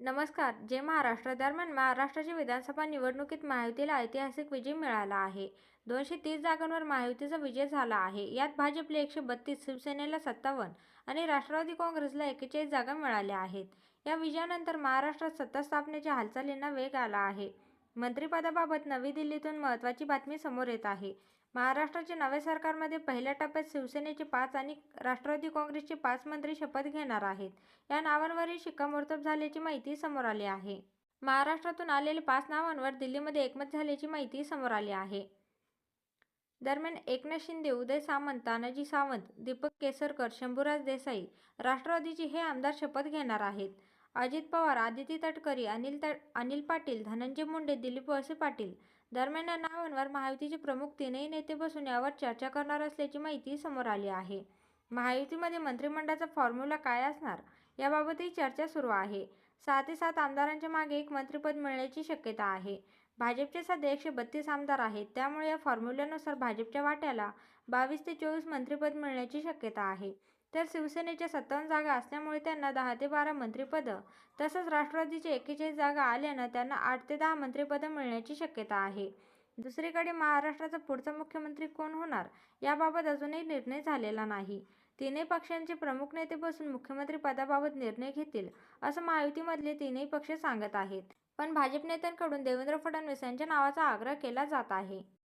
नमस्कार. जे महाराष्ट्र दरम्यान महाराष्ट्राच्या विधानसभा निवडणुकीत महायुतीला ऐतिहासिक विजय मिळाला आहे. दोनशे तीस जागांवर महायुतीचा विजय झाला आहे. यात भाजपला एकशे बत्तीस शिवसेनेला सत्तावन्न आणि राष्ट्रवादी काँग्रेसला एकेचाळीस जागा मिळाल्या आहेत. या विजयानंतर महाराष्ट्रात सत्ता स्थापनेच्या हालचालींना वेग आला आहे. मंत्रिपदाबाबत नवी दिल्लीतून महत्त्वाची बातमी समोर येत आहे. महाराष्ट्राच्या नव्या सरकारमध्ये पहिल्या टप्प्यात शिवसेनेचे पाच आणि राष्ट्रवादी काँग्रेसचे पाच मंत्री शपथ घेणार आहेत. या नावांवरही शिक्कामोर्तब झाल्याची माहिती समोर आली आहे. महाराष्ट्रातून आलेल्या पाच नावांवर दिल्लीमध्ये एकमत झाल्याची माहिती समोर आली आहे. दरम्यान एकनाथ शिंदे उदय सामंत तानाजी सावंत दीपक केसरकर शंभूराज देसाई राष्ट्रवादीचे हे आमदार शपथ घेणार आहेत. अजित पवार आदिती तटकरी अनिल तट अनिल पाटील धनंजय मुंडे दिलीप वळसे पाटील दरम्यान या नावांवर महायुतीचे प्रमुख तीनही नेते बसून यावर चर्चा करणार असल्याची माहिती समोर आली आहे. महायुतीमध्ये मंत्रिमंडळाचा फॉर्म्युला काय असणार? याबाबतही चर्चा सुरू आहे. सहा ते सात आमदारांच्या मागे एक मंत्रिपद मिळण्याची शक्यता आहे. भाजपचे सध्या एकशे बत्तीस आमदार आहेत. त्यामुळे या फॉर्म्युल्यानुसार भाजपच्या वाट्याला बावीस ते चोवीस मंत्रिपद मिळण्याची शक्यता आहे. तर शिवसेनेच्या सत्तावन्न जागा असल्यामुळे त्यांना दहा ते बारा मंत्रिपदं तसंच राष्ट्रवादीच्या एकेचाळीस जागा आल्यानं त्यांना आठ ते दहा मंत्रिपदं मिळण्याची शक्यता आहे. दुसरीकडे महाराष्ट्राचा पुढचा मुख्यमंत्री कोण होणार? याबाबत अजूनही निर्णय झालेला नाही. तीनही पक्षांचे प्रमुख नेते बसून मुख्यमंत्री पदाबाबत निर्णय घेतील असं महायुतीमधले तीनही पक्ष सांगत आहेत. पण भाजप नेत्यांकडून देवेंद्र फडणवीस यांच्या नावाचा आग्रह केला जात आहे.